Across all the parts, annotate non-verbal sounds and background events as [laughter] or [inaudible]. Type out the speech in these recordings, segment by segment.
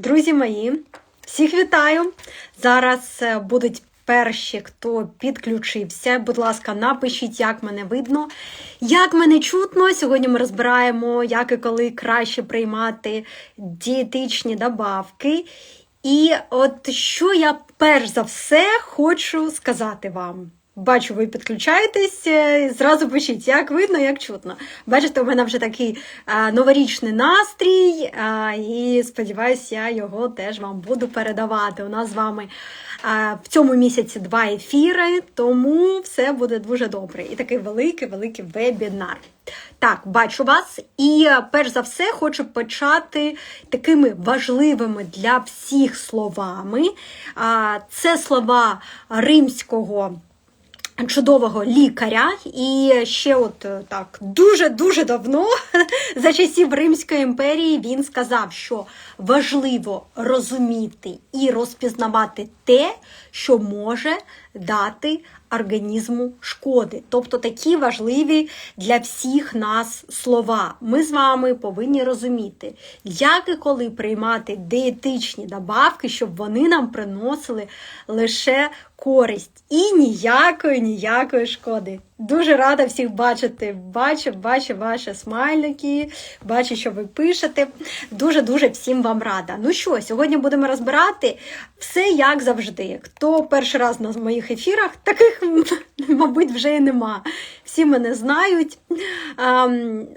Друзі мої, всіх вітаю! Зараз е, будуть перші, хто підключився. Будь ласка, напишіть, як мене видно, як мене чутно. Сьогодні ми розбираємо, як і коли краще приймати дієтичні добавки. І от що я перш за все хочу сказати вам. Бачу, ви підключаєтесь, е, зразу пишіть, як видно, як чутно. Бачите, у мене вже такий а, новорічний настрій, а, і сподіваюся, я його теж вам буду передавати. У нас з вами а, в цьому місяці два ефіри, тому все буде дуже добре. І такий великий-великий вебінар. Так, бачу вас. І е, перш за все хочу почати такими важливими для всіх словами. А, Це слова римського чудового лікаря, і ще от е, так дуже-дуже давно, [laughs] за часів Римської імперії, він сказав, що важливо розуміти і розпізнавати те, що може дати організму шкоди. Тобто такі важливі для всіх нас слова. Ми з вами повинні розуміти, як і коли приймати дієтичні добавки, щоб вони нам приносили лише користь і ніякої, ніякої шкоди. Дуже рада всіх бачити. Бачу, бачу ваші смайлики, бачу, що ви пишете. Дуже-дуже всім вам рада. Ну що, сьогодні будемо розбирати все як завжди. Хто перший раз на моїх ефірах, таких, [laughs] мабуть, вже і нема. Всі мене знають.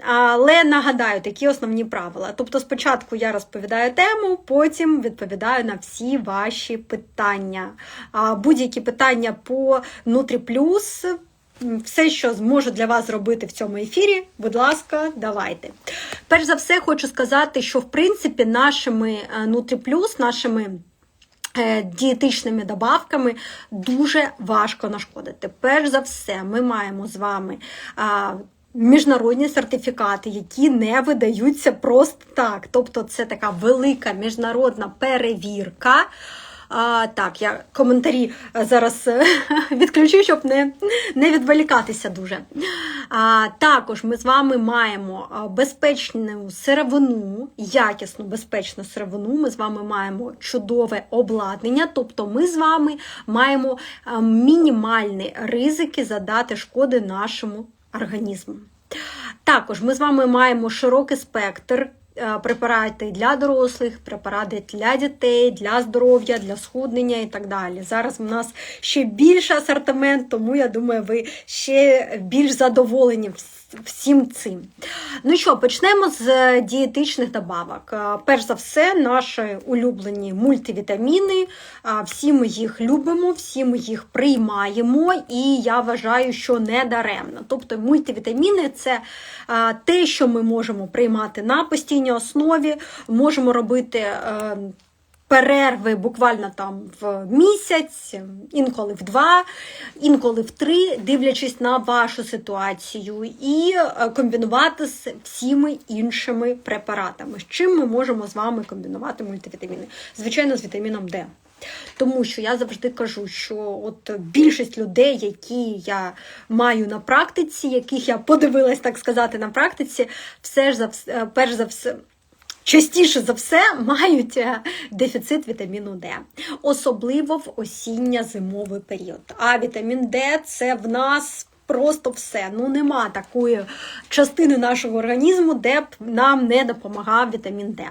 Але нагадаю, такі основні правила. Тобто, спочатку я розповідаю тему, потім відповідаю на всі ваші питання. А Будь-які питання по Нутріплюс. Все, що зможу для вас зробити в цьому ефірі, будь ласка, давайте. Перш за все, хочу сказати, що в принципі нашими Нутріплюс, нашими е, дієтичними добавками дуже важко нашкодити. Перш за все, ми маємо з вами. Міжнародні сертифікати, які не видаються просто так. Тобто, це така велика міжнародна перевірка. А, Так, я коментарі е, зараз е, [laughs] відключу, щоб не не відволікатися дуже. А, Також ми з вами маємо безпечну сировину, якісну безпечну сировину. Ми з вами маємо чудове обладнання, тобто ми з вами маємо мінімальні ризики задати шкоди нашому організму. Також ми з вами маємо широкий спектр. Препарати для дорослих, препарати для дітей, для здоров'я, для схуднення і так далі. Зараз у нас ще більший асортимент, тому я думаю, ви ще більш задоволені всім цим. Ну що, почнемо з дієтичних добавок. Перш за все, наші улюблені мультивітаміни. Всі ми їх любимо, всі ми їх приймаємо, і я вважаю, що не даремно. Тобто мультивітаміни це те, що ми можемо приймати на постійній основі, можемо робити перерви буквально там в місяць, інколи в два, інколи в три, дивлячись на вашу ситуацію, і е, комбінувати з всіми іншими препаратами. З чим ми можемо з вами комбінувати мультивітаміни? Звичайно, з вітаміном Д. Тому що я завжди кажу, що от більшість людей, які я маю на практиці, яких я подивилась, так сказати, на практиці, все ж за все, перш за все частіше за все мають е, дефіцит вітаміну Д, особливо в осінньо-зимовий період. А вітамін Д це в нас. Просто все. Ну нема такої частини нашого організму, де б нам не допомагав вітамін Д.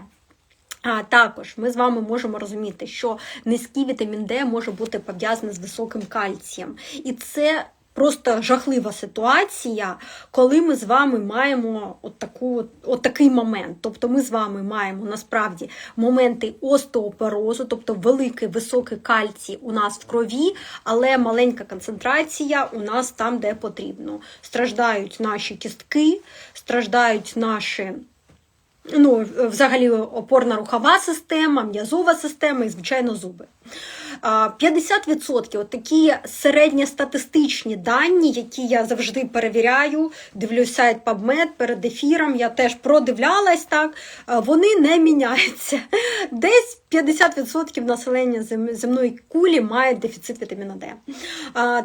А також ми з вами можемо розуміти, що низький вітамін Д може бути пов'язаний з високим кальцієм. І це Просто жахлива ситуація, коли ми з вами маємо от таку, от такий момент. Тобто ми з вами маємо насправді моменти остеопорозу, тобто великий високий кальцій у нас в крові, але маленька концентрація у нас там, де потрібно. Страждають наші кістки, страждають наші. Ну, взагалі опорна рухова система, м'язова система і, звичайно, зуби. 50% от такі середньостатистичні дані, які я завжди перевіряю, дивлюсь сайт PubMed перед ефіром, я теж продивлялась так, вони не міняються. Десь 50% населення земної кулі має дефіцит вітаміну Д.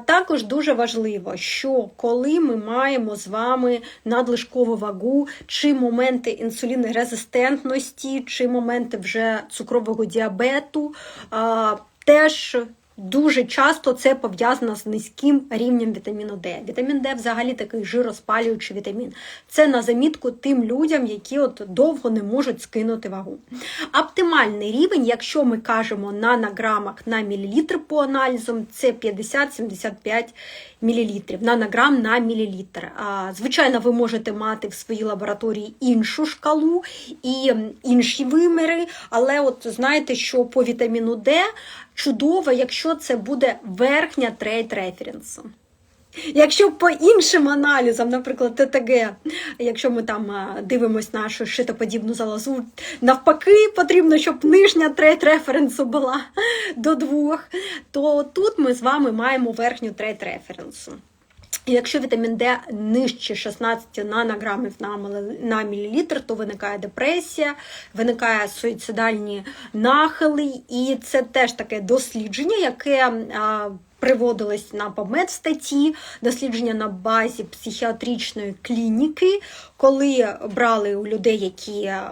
Також дуже важливо, що коли ми маємо з вами надлишкову вагу, чи моменти інсулінорезистентності, чи моменти вже цукрового діабету, теж Дуже часто це пов'язано з низьким рівнем вітаміну Д. Вітамін Д взагалі такий жироспалюючий вітамін. Це на замітку тим людям, які от довго не можуть скинути вагу. Оптимальний рівень, якщо ми кажемо на нанограмах на мілілітр по аналізам, це 50-75 мл, нанограм на мілілітр. Звичайно, ви можете мати в своїй лабораторії іншу шкалу і інші виміри, але от знаєте, що по вітаміну Д чудово, якщо це буде верхня трейд референсу. Якщо по іншим аналізам, наприклад, ТТГ, якщо ми там дивимось нашу шитоподібну залозу, навпаки, потрібно, щоб нижня треть референсу була [laughs] до двох, то тут ми з вами маємо верхню треть референсу. Якщо вітамін Д нижче 16 нанограмів на на мілілітр, то виникає депресія, виникає суїцидальні нахили, і це теж таке дослідження, яке а, приводилось на PubMed статті, дослідження на базі психіатричної клініки, коли брали у людей, які е,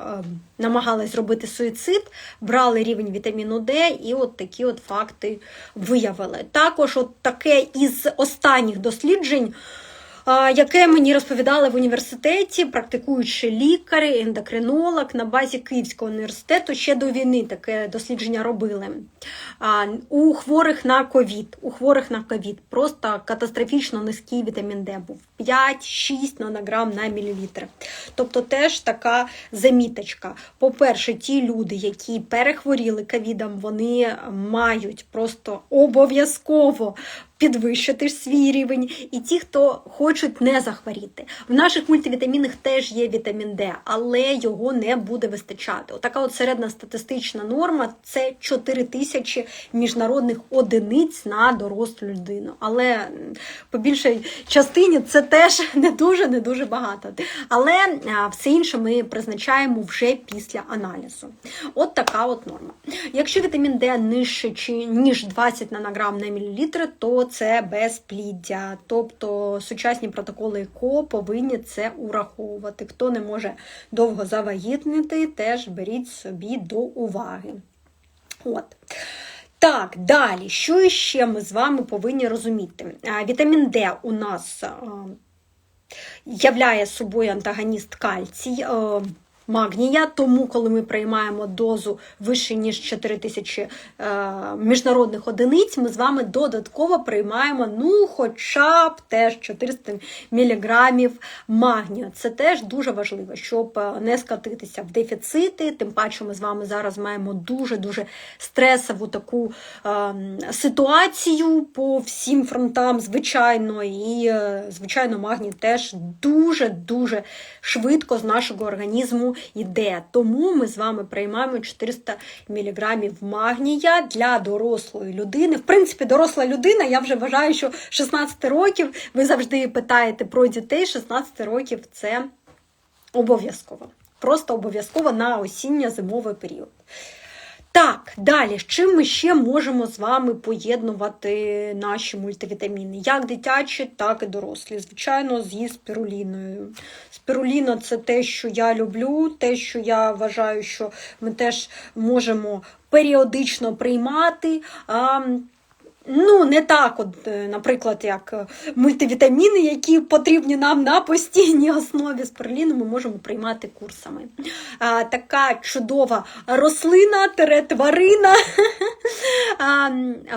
намагались зробити суїцид, брали рівень вітаміну Д, і от такі от факти виявили. Також от таке із останніх досліджень. Яке мені розповідали в університеті, практикуючи лікар, ендокринолог на базі Київського університету ще до війни таке дослідження робили. У хворих на ковід, у хворих на ковід просто катастрофічно низький вітамін Д був 5-6 нанограм на мілілітр. Тобто теж така заміточка. По-перше, ті люди, які перехворіли ковідом, вони мають просто обов'язково підвищити свій рівень, і ті, хто хочуть не захворіти. В наших мультивітамінах теж є вітамін Д, але його не буде вистачати. Отака от середня статистична норма це 4 тисячі міжнародних одиниць на дорослу людину. Але по більшій частині це теж [laughs] не дуже не дуже багато. Але все інше ми призначаємо вже після аналізу. От така от норма. Якщо вітамін Д нижче чи ніж 20 нанограм на мілілітр, то це безпліддя. Тобто сучасні протоколи ЕКО повинні це ураховувати. Хто не може довго завагітнити, теж беріть собі до уваги. От. Так, далі, що ще ми з вами повинні розуміти? Вітамін Д у нас являє собою антагоніст кальцій. Магнія, тому коли ми приймаємо дозу вище ніж 4000 е, міжнародних одиниць, ми з вами додатково приймаємо ну, хоча б теж 400 мг магнію. Це теж дуже важливо, щоб е, не скатитися в дефіцити. Тим паче, ми з вами зараз маємо дуже дуже стресову таку е, ситуацію по всім фронтам, звичайно, і звичайно, магній теж дуже дуже швидко з нашого організму йде. Тому ми з вами приймаємо 400 мг магнія для дорослої людини. В принципі, доросла людина, я вже вважаю, що 16 років ви завжди питаєте про дітей. 16 років це обов'язково. Просто обов'язково на осінньо-зимовий період. Так, далі, з чим ми ще можемо з вами поєднувати наші мультивітаміни? Як дитячі, так і дорослі. Звичайно, зі спіруліною. Спіруліна це те, що я люблю, те, що я вважаю, що ми теж можемо періодично приймати. Ну, не так, от, е, наприклад, як е, мультивітаміни, які потрібні нам на постійній основі з перліну, ми можемо приймати курсами. А, така чудова рослина, тварина. [laughs] А,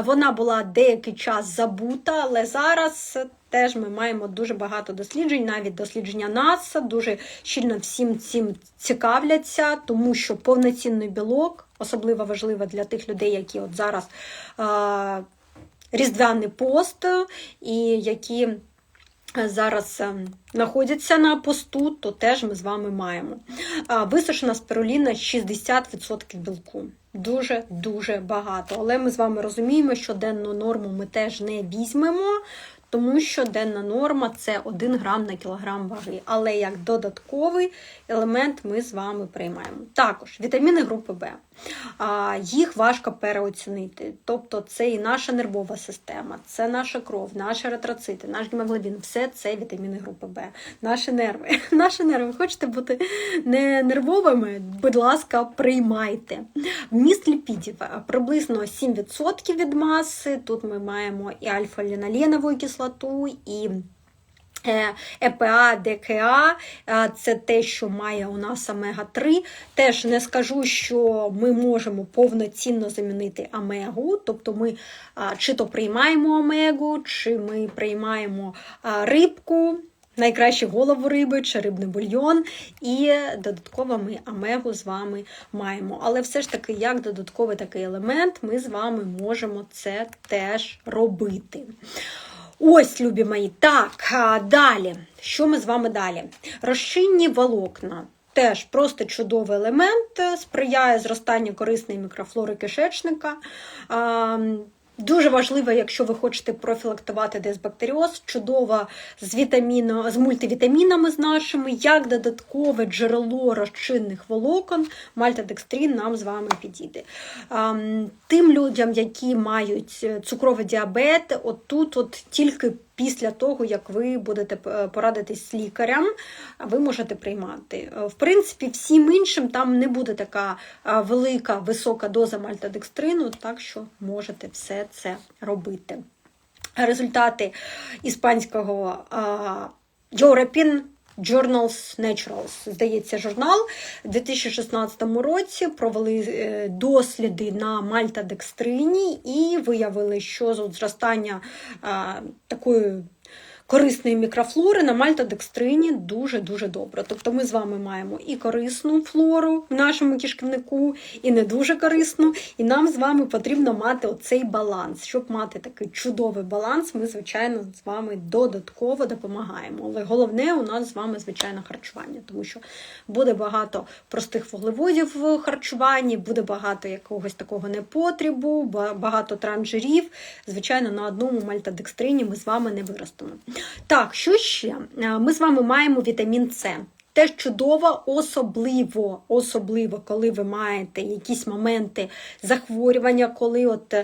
Вона була деякий час забута, але зараз теж ми маємо дуже багато досліджень, навіть дослідження НАСА, дуже щільно всім цим цікавляться, тому що повноцінний білок, особливо важливо для тих людей, які от зараз. Різдвяний пост, і які е, зараз е, знаходяться на посту, то теж ми з вами маємо. Висушена спируліна 60% білку. Дуже-дуже багато. Але ми з вами розуміємо, що денну норму ми теж не візьмемо, тому що денна норма це 1 грам на кілограм ваги. Але як додатковий елемент ми з вами приймаємо. Також вітаміни групи Б. Їх важко переоцінити. Тобто це і наша нервова система, це наша кров, наші еритроцити, наш гемоглобін. Все це вітаміни групи Б. Наші нерви. [laughs] Наші нерви. Хочете бути не нервовими? Будь ласка, приймайте. Вміст ліпідів приблизно 7% від маси. Тут ми маємо і альфа-ліноленову кислоту, і Е, ЕПА, ДКА це те, що має у нас омега-3. Теж не скажу, що ми можемо повноцінно замінити омегу, тобто ми чи то приймаємо омегу, чи ми приймаємо рибку. Найкраще голову риби чи рибний бульйон, і додатково ми омегу з вами маємо. Але все ж таки, як додатковий такий елемент, ми з вами можемо це теж робити. Ось, любі мої. Так, далі. Що ми з вами далі? Розчинні волокна. Теж просто чудовий елемент, сприяє зростанню корисної мікрофлори кишечника. Дуже важливо, якщо ви хочете профілактувати дисбактеріоз, чудова з вітаміно, з мультивітамінами з нашими, як додаткове джерело розчинних волокон, мальтодекстрін нам з вами підійде. Тим людям, які мають цукровий діабет, отут от тільки після того, як ви будете е, порадитись з лікарем, ви можете приймати. Е, в принципі, всім іншим там не буде така е, велика висока доза мальтодекстрину, так що можете все це робити. Результати іспанського European Journals Naturals, здається, журнал у 2016 році провели досліди на мальтодекстрині і виявили, що зростання такої корисної мікрофлори на мальтодекстрині дуже-дуже добре. Тобто ми з вами маємо і корисну флору в нашому кишківнику, і не дуже корисну. І нам з вами потрібно мати оцей баланс. Щоб мати такий чудовий баланс, ми, звичайно, з вами додатково допомагаємо. Але головне у нас з вами, звичайно, харчування, тому що буде багато простих вуглеводів в харчуванні, буде багато якогось такого непотребу, багато транжирів. Звичайно, на одному мальтодекстрині ми з вами не виростемо. Так, що ще? Е, ми з вами маємо вітамін С. Теж чудово, особливо, особливо, коли ви маєте якісь моменти захворювання, коли от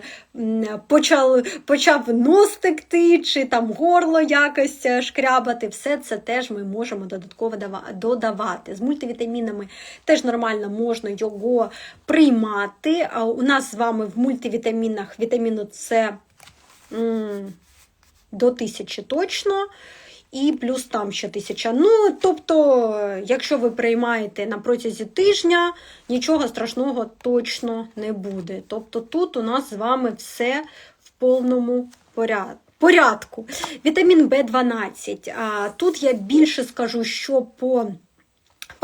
почав почав нос текти, чи там горло якось е, шкрябати, все це теж ми можемо додатково додавати. З мультивітамінами теж нормально можна його приймати. У нас з вами в мультивітамінах вітаміну С до тисячі точно. І плюс там ще тисяча. Ну, тобто, якщо ви приймаєте на протязі тижня, нічого страшного точно не буде. Тобто тут у нас з вами все в повному порядку. Вітамін В12. Тут я більше скажу, що по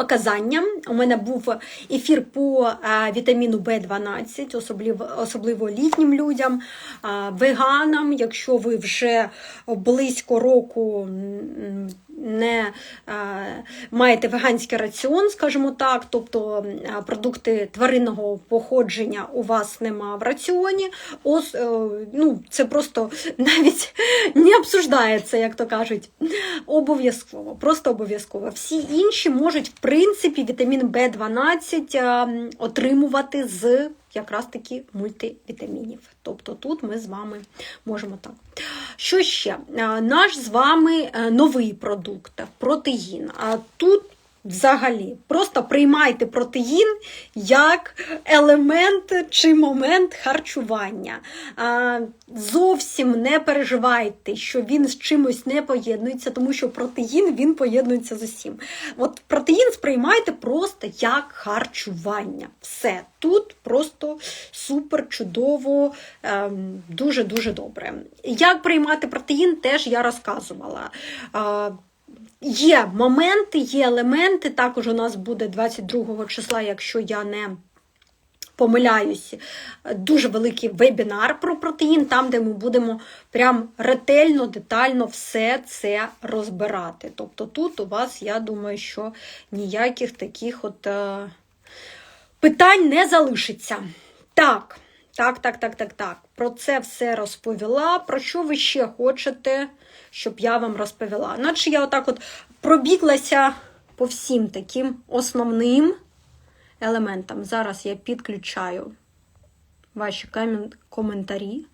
показанням. У мене був ефір по е, вітаміну В12, особливо особливо літнім людям, е, веганам, якщо ви вже близько року не а, маєте веганський раціон, скажімо так, тобто продукти тваринного походження у вас нема в раціоні, ось, е, ну, це просто [laughs] навіть не обсуждається, як то кажуть. Обов'язково, просто обов'язково. Всі інші можуть, в принципі, вітамін В12 отримувати з якраз таки мультивітамінів. Тобто тут ми з вами можемо так. Що ще? Наш з вами е, новий продукт протеїн. А тут Взагалі, просто приймайте протеїн як елемент чи момент харчування. Зовсім не переживайте, що він з чимось не поєднується, тому що протеїн він поєднується з усім. От Протеїн сприймайте просто як харчування. Все. Тут просто супер чудово, дуже-дуже ем, добре. Як приймати протеїн, теж я розказувала. Є моменти, є елементи. Також у нас буде 22 числа, якщо я не помиляюсь, дуже великий вебінар про протеїн, там, де ми будемо прям ретельно, детально все це розбирати. Тобто тут у вас, я думаю, що ніяких таких от е, питань не залишиться. Так. Так, так, так, так, так. Про це все розповіла. Про що ви ще хочете, щоб я вам розповіла? Наче я отак от пробіглася по всім таким основним елементам. Зараз я підключаю ваші коментарі.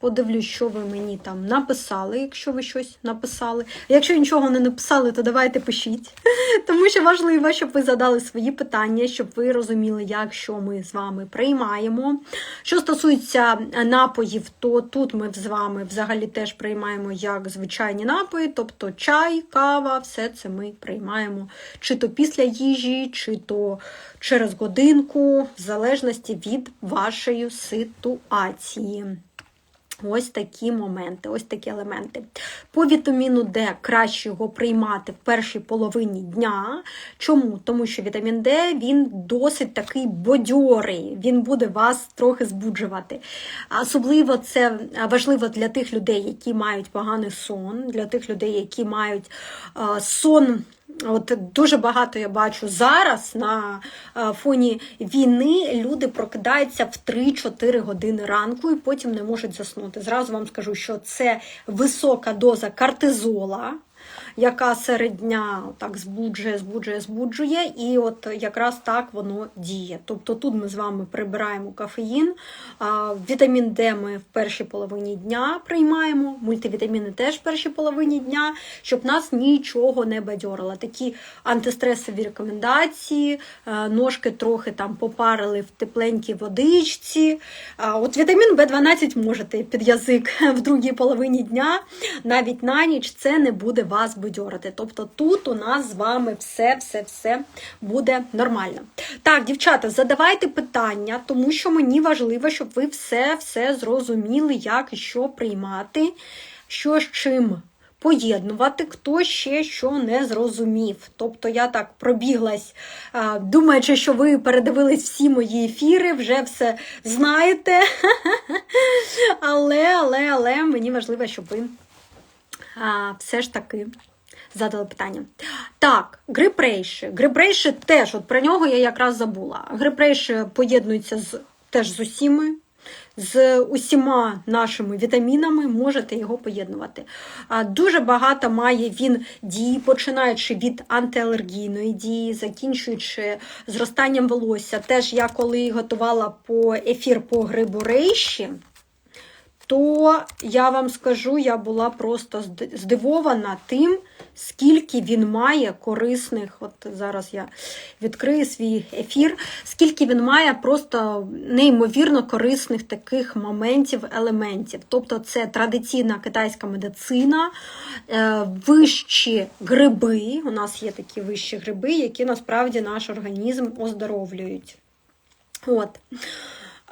Подивлюсь, що ви мені там написали, якщо ви щось написали. Якщо нічого не написали, то давайте пишіть. [laughs] Тому що важливо, щоб ви задали свої питання, щоб ви розуміли, як що ми з вами приймаємо. Що стосується напоїв, то тут ми з вами взагалі теж приймаємо як звичайні напої, тобто чай, кава, все це ми приймаємо чи то після їжі, чи то через годинку, в залежності від вашої ситуації. Ось такі моменти, ось такі елементи. По вітаміну Д краще його приймати в першій половині дня. Чому? Тому що вітамін Д він досить такий бодьорий, він буде вас трохи збуджувати. Особливо це важливо для тих людей, які мають поганий сон, для тих людей, які мають сон. От дуже багато я бачу зараз на е, фоні війни люди прокидаються в 3-4 години ранку і потім не можуть заснути. Зразу вам скажу, що це висока доза кортизола, яка серед дня так збуджує, збуджує, збуджує, і от якраз так воно діє. Тобто тут ми з вами прибираємо кофеїн, а, вітамін Д ми в першій половині дня приймаємо, мультивітаміни теж в першій половині дня, щоб нас нічого не бадьорило. Такі антистресові рекомендації, е, ножки трохи там попарили в тепленькій водичці. От вітамін В12 можете під язик [laughs] в другій половині дня, навіть на ніч це не буде вас бадьорити. Тобто тут у нас з вами все-все-все буде нормально. Так, дівчата, задавайте питання, тому що мені важливо, щоб ви все-все зрозуміли, як і що приймати, що з чим. Поєднувати, хто ще що не зрозумів. Тобто я так пробіглась, думаючи, що ви передивились всі мої ефіри, вже все знаєте. [laughs] Але, але, але мені важливо, щоб ви все ж таки задали питання. Так, грипрейші. Грипрейші теж, от про нього я якраз забула. Грипрейші поєднуються з, теж з усіми. З усіма нашими вітамінами можете його поєднувати. Дуже багато має він дій, починаючи від антиалергійної дії, закінчуючи зростанням волосся. Теж я коли готувала по ефір по грибу рейші, то я вам скажу, я була просто здивована тим, скільки він має корисних. От зараз я відкрию свій ефір, скільки він має просто неймовірно корисних таких моментів, елементів. Тобто, це традиційна китайська медицина, е, вищі гриби. У нас є такі вищі гриби, які насправді наш організм оздоровлюють. От.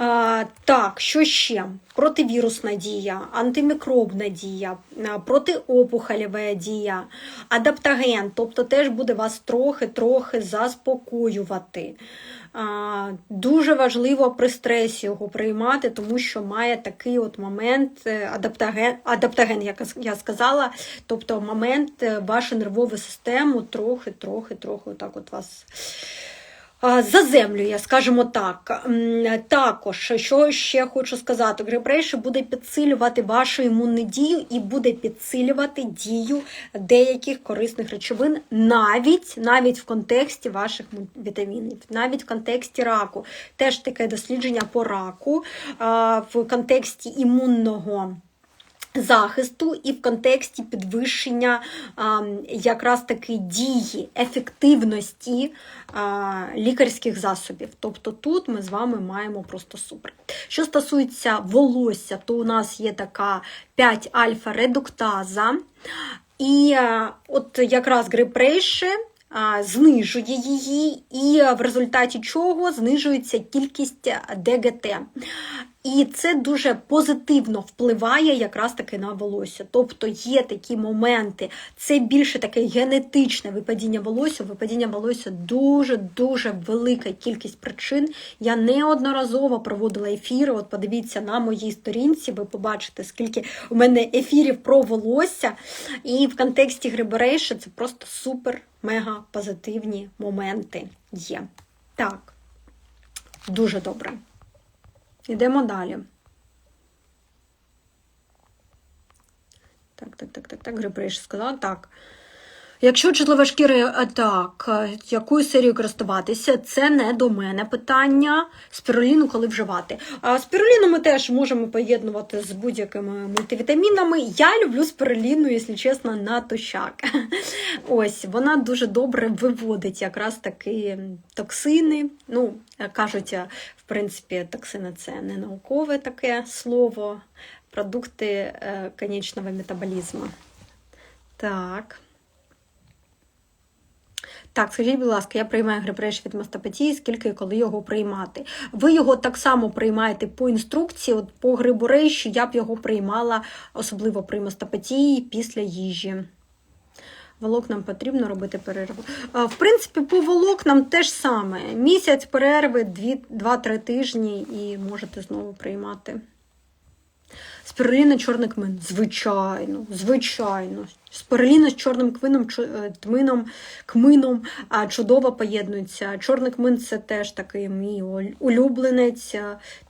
А, так, що ще? Противірусна дія, антимікробна дія, протиопухолєва дія, адаптоген, тобто теж буде вас трохи-трохи заспокоювати. А, дуже важливо при стресі його приймати, тому що має такий от момент е, адаптоген, адаптоген як я сказала, тобто момент е, вашу нервову систему трохи-трохи, трохи отак от вас заземлює, скажімо так. Також, що ще хочу сказати, грибрейші буде підсилювати вашу імунну дію і буде підсилювати дію деяких корисних речовин навіть, навіть в контексті ваших вітамінів, навіть в контексті раку. Теж таке дослідження по раку в контексті імунного. Захисту і в контексті підвищення якраз таки дії, ефективності лікарських засобів. Тобто тут ми з вами маємо просто супер. Що стосується волосся, то у нас є така 5 альфа-редуктаза, і от якраз грипрейші знижує її, і в результаті чого знижується кількість ДГТ. І це дуже позитивно впливає якраз таки на волосся. Тобто є такі моменти, це більше таке генетичне випадіння волосся. Випадіння волосся дуже-дуже велика кількість причин. Я неодноразово проводила ефіри. От подивіться на моїй сторінці, ви побачите, скільки у мене ефірів про волосся. І в контексті гриберейші це просто супер-мега позитивні моменти є. Так, дуже добре. Йдемо далі. Так, так, так, так, так, Грибрейш сказала. Так. Якщо чутлива шкіра, е, так, е, якою серією користуватися, це не до мене питання. Спіруліну коли вживати. А спіруліну ми теж можемо поєднувати з будь-якими мультивітамінами. Я люблю спіруліну, якщо чесно, на тощак. [laughs] Ось, вона дуже добре виводить якраз такі токсини. Ну, е, кажуть, в принципі, токсини це не наукове таке слово, продукти конечного метаболізму. Так. Так, скажіть, будь ласка, я приймаю грипреш від мастопатії, скільки і коли його приймати. Ви його так само приймаєте по інструкції, от по гриборейші я б його приймала, особливо при мастопатії після їжі. Волокнам потрібно робити перерву. В принципі, по волокнам теж саме. Місяць перерви, 2-3 тижні і можете знову приймати. Спіруліна чорний кмин. Звичайно, звичайно. Спіруліна з чорним кмином, чо- е, тмином, кмином чудово поєднується. Чорний кмин це теж такий мій улюбленець.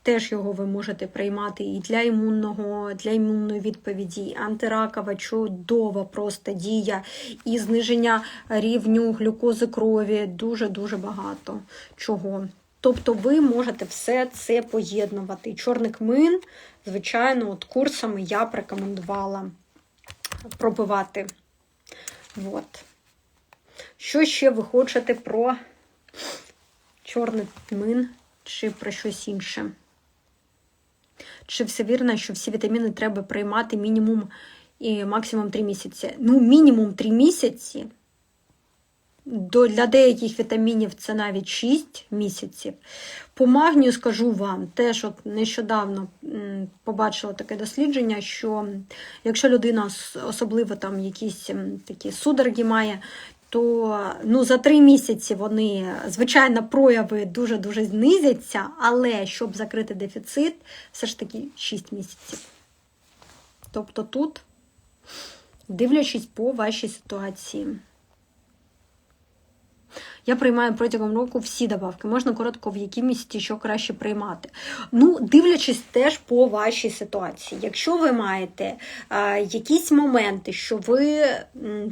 Теж його ви можете приймати і для імунного, для імунної відповіді, антиракова, чудова просто дія, і зниження рівню глюкози крові. Дуже-дуже багато чого. Тобто ви можете все це поєднувати. Чорний кмин, звичайно, от курсами я б рекомендувала пробивати. От. Що ще ви хочете про чорний тмин чи про щось інше? Чи все вірно, що всі вітаміни треба приймати мінімум і максимум 3 місяці? Ну, мінімум 3 місяці. Для деяких вітамінів це навіть 6 місяців. По магнію скажу вам, теж от нещодавно побачила таке дослідження, що якщо людина особливо там якісь такі судороги має, то ну, за 3 місяці вони, звичайно, прояви дуже-дуже знизяться, але щоб закрити дефіцит, все ж таки 6 місяців. Тобто тут, дивлячись по вашій ситуації. Я приймаю протягом року всі добавки. Можна коротко, в які місяці що краще приймати. Ну, дивлячись теж по вашій ситуації. Якщо ви маєте е, якісь моменти, що ви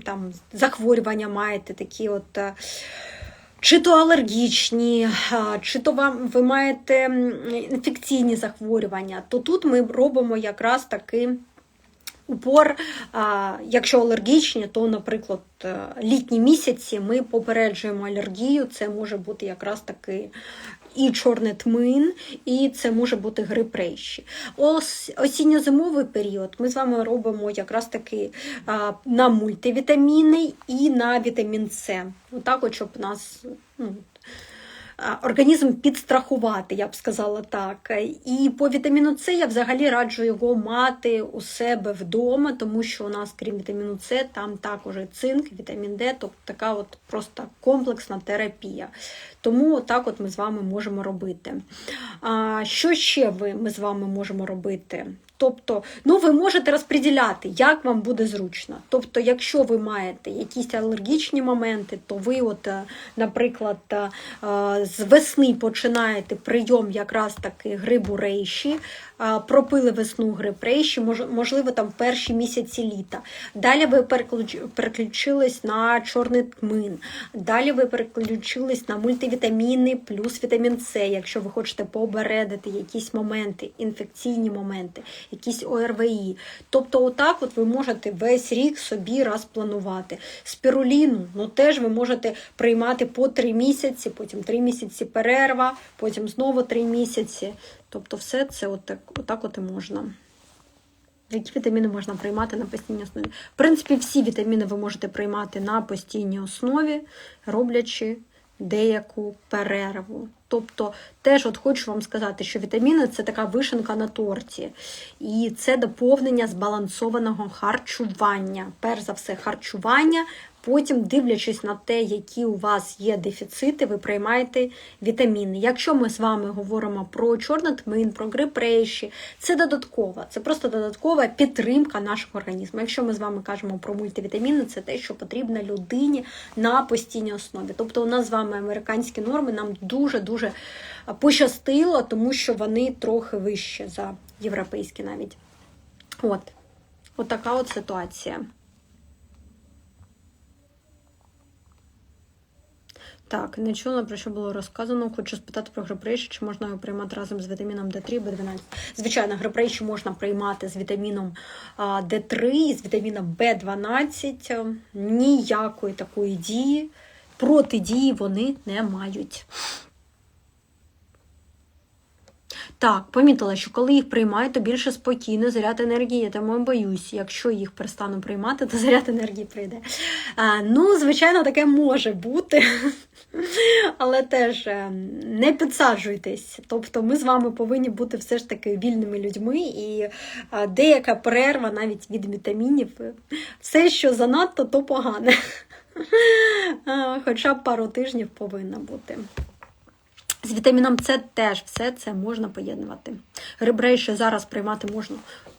там захворювання маєте, такі от. чи то алергічні, чи то вам ви маєте інфекційні захворювання, то тут ми робимо якраз таки упор, якщо алергічні, то, наприклад, е, літні місяці ми попереджуємо алергію. Це може бути якраз таки і чорний тмин, і це може бути грип рейші. Ос, осінньо-зимовий період ми з вами робимо якраз таки на мультивітаміни і на вітамін С. Отак, от, щоб нас. А, Організм підстрахувати, я б сказала так. І по вітаміну С я взагалі раджу його мати у себе вдома, тому що у нас, крім вітаміну С, там також і цинк, вітамін Д, тобто така от просто комплексна терапія. Тому так от ми з вами можемо робити. Що ще ви, ми з вами можемо робити? Тобто, ну ви можете розподіляти, як вам буде зручно. Тобто, якщо ви маєте якісь алергічні моменти, то ви, от, е, наприклад, е, е, з весни починаєте прийом якраз таки грибу рейші, пропили весну гриб рейші, мож- можливо, там перші місяці літа. Далі ви переключились на чорний тмин. Далі ви переключились на мультивітаміни плюс вітамін С, якщо ви хочете пообередити якісь моменти, інфекційні моменти, якісь ОРВІ. Тобто, отак от ви можете весь рік собі розпланувати. Спіруліну, ну теж ви можете приймати по 3 місяці, потім 3 місяці перерва, потім знову 3 місяці. Тобто, все це отак, отак от і можна. Які вітаміни можна приймати на постійній основі? В принципі, всі вітаміни ви можете приймати на постійній основі, роблячи деяку перерву. Тобто, теж от хочу вам сказати, що вітаміни це така вишенка на торті. І це доповнення збалансованого харчування. Перш за все, харчування, Потім, дивлячись на те, які у вас є дефіцити, ви приймаєте вітаміни. Якщо ми з вами говоримо про чорний тмин, про грипрейші, це додаткова, це просто додаткова підтримка нашого організму. Якщо ми з вами кажемо про мультивітаміни, це те, що потрібно людині на постійній основі. Тобто, у нас з вами американські норми нам дуже-дуже пощастило, тому що вони трохи вищі за європейські навіть. От. От така от ситуація. Так, не чула, про що було розказано. Хочу спитати про грипрейші, чи можна його приймати разом з вітаміном D3 і B12. Звичайно, грипрейші можна приймати з вітаміном D3 і з вітаміном B12. Ніякої такої дії, протидії вони не мають. Так, помітила, що коли їх приймаю, то більше спокійно, заряд енергії, я тому боюсь, якщо їх перестану приймати, то заряд енергії прийде. А, Ну, звичайно, таке може бути, але теж е, не підсаджуйтесь. Тобто ми з вами повинні бути все ж таки вільними людьми, і деяка перерва навіть від вітамінів, все, що занадто, то погане. [laughs] Хоча б пару тижнів повинна бути. З вітаміном С теж все це можна поєднувати. Грибрейші зараз приймати можна.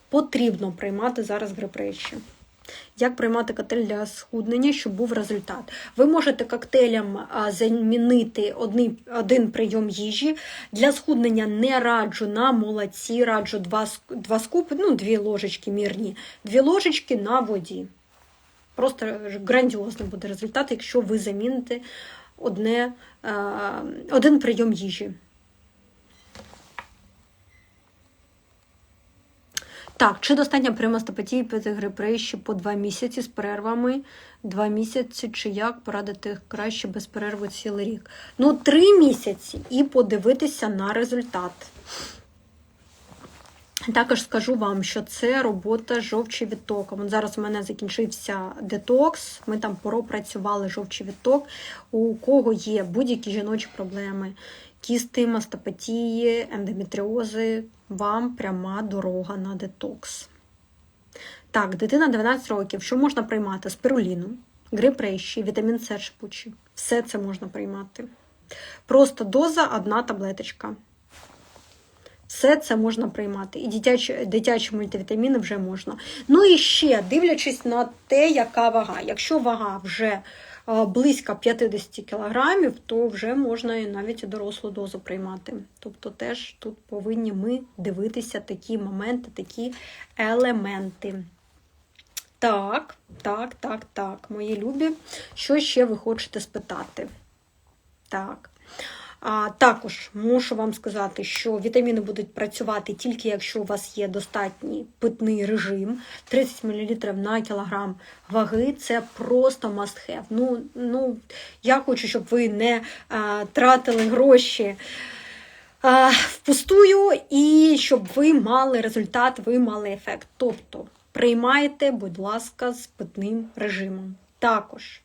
Потрібно приймати зараз грибрейші. Як приймати коктейль для схуднення, щоб був результат? Ви можете коктейлем замінити один, один прийом їжі. Для схуднення не раджу на молоці, раджу два, два скупи, ну, дві ложечки мірні, дві ложечки на воді. Просто грандіозний буде результат, якщо ви заміните одне, один прийом їжі. Так, чи достатньо пити грипри ще по два місяці з перервами? Два місяці, чи як порадити краще без перерви цілий рік? Ну, три місяці і подивитися на результат. Також скажу вам, що це робота жовчий відтоком. От Зараз у мене закінчився детокс, ми там пропрацювали жовчий відток. У кого є будь-які жіночі проблеми, кісти, мастопатії, ендометріози, вам пряма дорога на детокс. Так, дитина 12 років, що можна приймати? Спируліну, грип рейші, вітамін С шипучий. Все це можна приймати. Просто доза одна таблеточка. Все це можна приймати. І дитячі дитячі мультивітаміни вже можна. Ну і ще, дивлячись на те, яка вага. Якщо вага вже близько 50 кг, то вже можна і навіть дорослу дозу приймати. Тобто теж тут повинні ми дивитися такі моменти, такі елементи. Так, так, так, так, мої любі. Що ще ви хочете спитати? Так. А також мушу вам сказати, що вітаміни будуть працювати тільки якщо у вас є достатній питний режим. 30 мл на кілограм ваги це просто must have. Ну, ну, Я хочу, щоб ви не а, тратили гроші впустую, і щоб ви мали результат, ви мали ефект. Тобто приймайте, будь ласка, з питним режимом. Також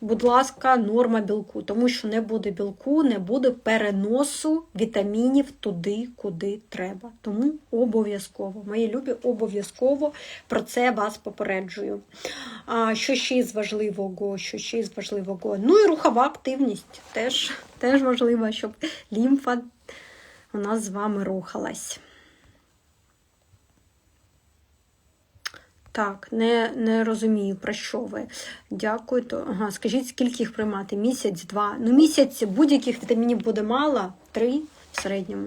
будь ласка, норма білку, тому що не буде білку, не буде переносу вітамінів туди, куди треба. Тому обов'язково, мої любі, обов'язково про це вас попереджую. А Що ще із важливого? Що ще із важливого? Ну і рухова активність теж, теж важливо, щоб лімфа у нас з вами рухалась. Так, не не розумію, про що ви. Дякую. То, ага, Скажіть, скільки їх приймати? Місяць, два. Ну, місяць будь-яких вітамінів буде мало, три в середньому.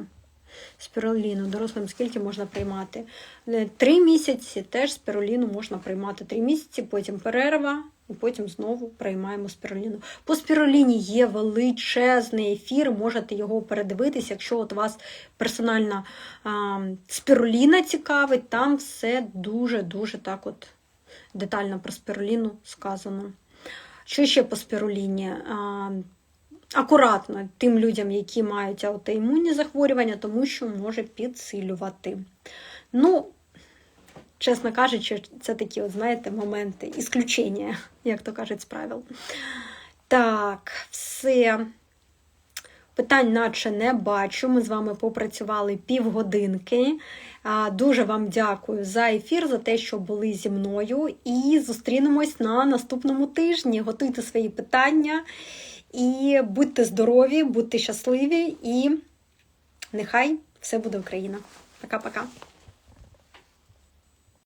Спіруліну, дорослим скільки можна приймати? Е, три місяці теж спіруліну можна приймати. Три місяці, потім перерва, і потім знову приймаємо спіруліну. По спіруліні є величезний ефір, можете його передивитися, якщо от вас персональна а, спіруліна цікавить, там все дуже-дуже так от детально про спіруліну сказано. Що ще по спіруліні? А, Акуратно тим людям, які мають аутоімунні захворювання, тому що може підсилювати. Ну, чесно кажучи, це такі, от, знаєте, моменти, ісключення, як то кажуть, з правил. Так, все. Питань, наче не бачу. Ми з вами попрацювали півгодинки. Дуже вам дякую за ефір, за те, що були зі мною. І зустрінемось на наступному тижні. Готуйте свої питання і будьте здорові, будьте щасливі, і нехай все буде Україна. Пока-пока.